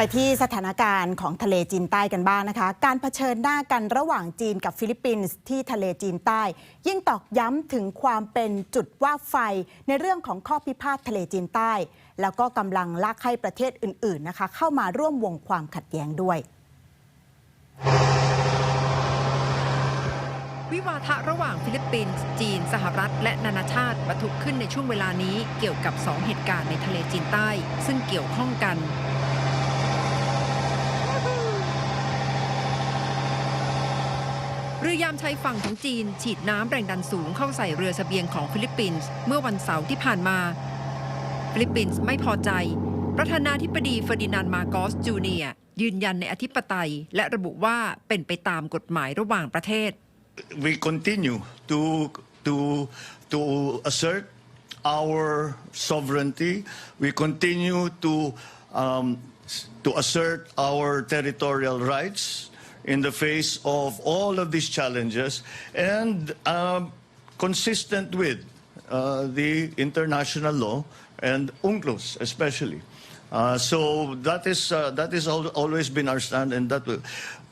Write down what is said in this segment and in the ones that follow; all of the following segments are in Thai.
ไปที่สถานการณ์ของทะเลจีนใต้กันบ้างนะคะ การเผชิญหน้ากันระหว่างจีนกับฟิลิปปินส์ที่ทะเลจีนใต้ ยิ่งตอกย้ำถึงความเป็นจุดว่าไฟในเรื่องของข้อพิพาททะเลจีนใต้ แล้วก็กำลังลากให้ประเทศอื่น ๆนะคะ เข้ามาร่วมวงความขัดแย้งด้วย วิวาทะระหว่างฟิลิปปินส์จีน สหรัฐ และนานาชาติปะทุขึ้นในช่วงเวลานี้เกี่ยวกับ2เหตุการณ์ในทะเลจีนใต้ ซึ่งเกี่ยวข้องกัน เรือยามชายฝั่งของจีน ฉีดน้ำแรงดันสูงเข้าใส่เรือเสบียงของฟิลิปปินส์เมื่อวันเสาร์ที่ผ่านมา ฟิลิปปินส์ไม่พอใจ ประธานาธิบดีเฟอร์ดินานด์มาโกสจูเนียยืนยันในอธิปไตย และระบุว่าเป็นไปตามกฎหมายระหว่างประเทศ we continue to to to assert our sovereignty. We continue to um, to assert our territorial rights in the face of all of these challenges, and um, consistent with uh, the international law and UNCLOS especially. Uh, so that is uh, that is al- always been our stand, and that will.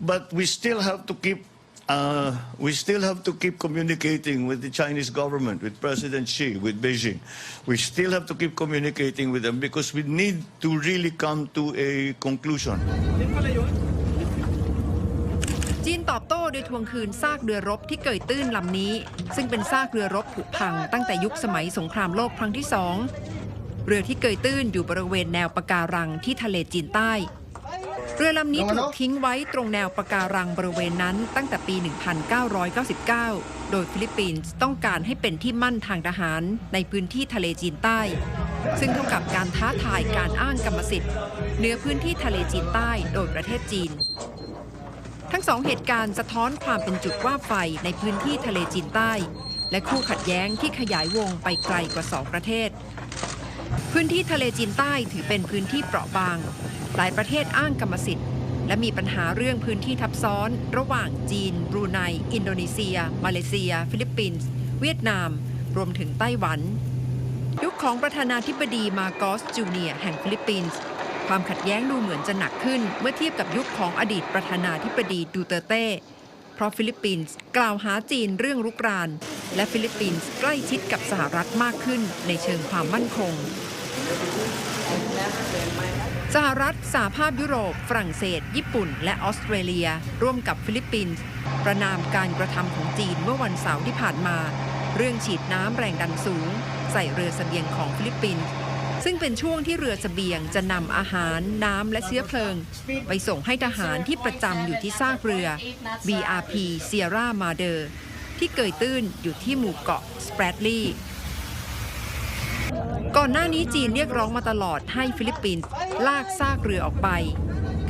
But we still have to keep uh, we still have to keep communicating with the Chinese government, with President Xi, with Beijing. We still have to keep communicating with them because we need to really come to a conclusion. จีนตอบโต้โดยทวงคืนซากเรือรบที่เกยตื้นลำนี้ ซึ่งเป็นซากเรือรบผุพังตั้งแต่ยุคสมัยสงครามโลกครั้งที่สองเรือที่เกยตื้นอยู่บริเวณแนวปะการังที่ทะเลจีนใต้ เรือลำนี้ถูกทิ้งไว้ตรงแนวปะการังบริเวณนั้นตั้งแต่ปี 1999 โดยฟิลิปปินส์ต้องการให้เป็นที่มั่นทางทหารในพื้นที่ทะเลจีนใต้ ซึ่งเท่ากับการท้าทายการอ้างกรรมสิทธิ์เหนือพื้นที่ทะเลจีนใต้โดยประเทศจีน ทั้งสองเหตุการณ์สะท้อนความเป็นจุดว่าไฟในพื้นที่ทะเลจีนใต้ และคู่ขัดแย้งที่ขยายวงไปไกลกว่าสองประเทศ พื้นที่ทะเลจีนใต้ถือเป็นพื้นที่เปราะบาง หลายประเทศอ้างกรรมสิทธิ์ และมีปัญหาเรื่องพื้นที่ทับซ้อน ระหว่างจีน บรูไน อินโดนีเซีย มาเลเซีย ฟิลิปปินส์ เวียดนาม รวมถึงไต้หวัน ยุคของประธานาธิบดีมาโกสจูเนียแห่งฟิลิปปินส์ ความขัดแย้งดูเหมือนจะหนักขึ้นเมื่อเทียบกับยุคของอดีตประธานาธิบดีดูเตเต้ เพราะฟิลิปปินส์กล่าวหาจีนเรื่องรุกราน และฟิลิปปินส์ใกล้ชิดกับสหรัฐมากขึ้นในเชิงความมั่นคง สหรัฐสหภาพยุโรป ฝรั่งเศส ญี่ปุ่น และออสเตรเลีย ร่วมกับฟิลิปปินส์ประนามการกระทำของจีนเมื่อวันเสาร์ที่ผ่านมา เรื่องฉีดน้ำแรงดันสูง ใส่เรือเสบียงของฟิลิปปินส์ ซึ่งเป็นช่วงที่เรือเสบียงจะนำอาหารน้ำและเชื้อเพลิง ไปส่งให้ทหารที่ประจำอยู่ที่ซากเรือ BRP Sierra Madre ที่เกยตื้นอยู่ที่หมู่เกาะสเปรดลีย์ก่อนหน้านี้จีนเรียกร้องมาตลอดให้ฟิลิปปินส์ลากซากเรือออกไป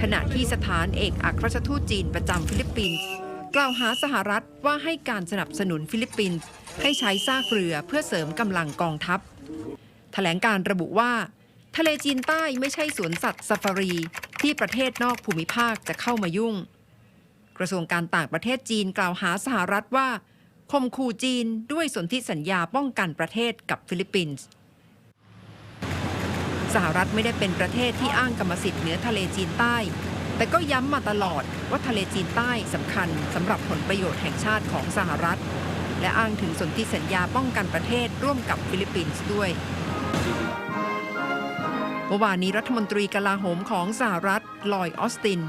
ขณะที่สถานเอกอัครราชทูตจีนประจำฟิลิปปินส์กล่าวหาสหรัฐว่าให้การสนับสนุนฟิลิปปินส์ให้ใช้ซากเรือเพื่อเสริมกำลังกองทัพ ถลงการระบุว่า ทะเลจีนใต้ไม่ใช่สวนสัตว์ซาฟารี ที่ประเทศนอกภูมิภาคจะเข้ามายุ่ง กระทรวงการต่างประเทศจีนกล่าวหาสหรัฐว่าคมขู่จีนด้วยสนธิสัญญาป้องกันประเทศกับฟิลิปปินส์สหรัฐไม่ได้เป็นประเทศที่อ้างกรรมสิทธิ์เหนือทะเลจีนใต้ แต่ก็ย้ำมาตลอดว่าทะเลจีนใต้สำคัญสำหรับผลประโยชน์แห่งชาติของสหรัฐ และอ้างถึงสนธิสัญญาป้องกันประเทศร่วมกับฟิลิปปินส์ด้วย เมื่อวานนี้รัฐมนตรีกลาโหมของสหรัฐลอยออสติน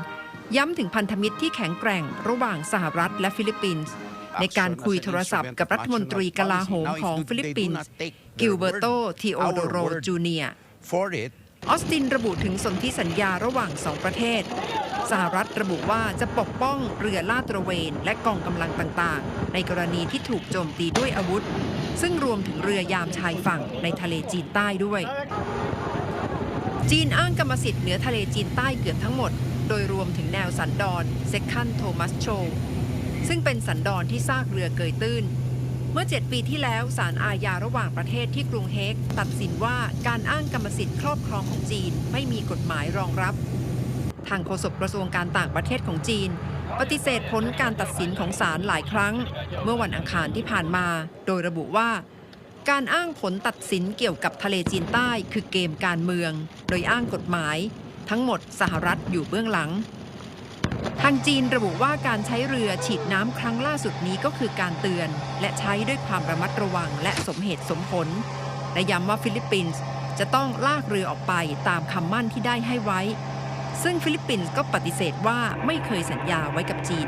ย้ำถึงพันธมิตรที่แข็งแกร่งระหว่างสหรัฐและฟิลิปปินส์ในการคุยโทรศัพท์กับรัฐมนตรีกลาโหมของฟิลิปปินส์กิลเบอร์โตทิโอโดโรจูเนียออสตินระบุถึงสนธิสัญญาระหว่างสองประเทศ สหรัฐระบุว่าจะปกป้องเรือลาดตระเวน และกองกำลังต่างๆ ในกรณีที่ถูกโจมตีด้วยอาวุธ ซึ่งรวมถึงเรือยามชายฝั่งในทะเลจีนใต้ด้วย จีนอ้างกรรมสิทธิ์เหนือทะเลจีนใต้เกือบทั้งหมด โดยรวมถึงแนวสันดอนเซคันโทมัสโชซึ่งเป็นสันดอนที่ซากเรือเกยตื้น เมื่อ 7 ปีที่แล้วศาลอาญาระหว่างประเทศที่กรุงเฮกตัดสินว่าการอ้างกรรมสิทธิ์ครอบครองของจีนไม่มีกฎหมายรองรับ ทางโฆษกกระทรวงการต่างประเทศของจีน ปฏิเสธผลการตัดสินของศาลหลายครั้ง เมื่อวันอังคารที่ผ่านมา โดยระบุว่า การอ้างผลตัดสินเกี่ยวกับทะเลจีนใต้คือเกมการเมือง โดยอ้างกฎหมาย ทั้งหมดสหรัฐอยู่เบื้องหลัง ทางจีนระบุว่าการใช้เรือฉีดน้ำครั้งล่าสุดนี้ก็คือการเตือน และใช้ด้วยความระมัดระวังและสมเหตุสมผลและย้ำว่าฟิลิปปินส์จะต้องลากเรือออกไปตามคำมั่นที่ได้ให้ไว้ ซึ่งฟิลิปปินส์ก็ปฏิเสธว่าไม่เคยสัญญาไว้กับจีน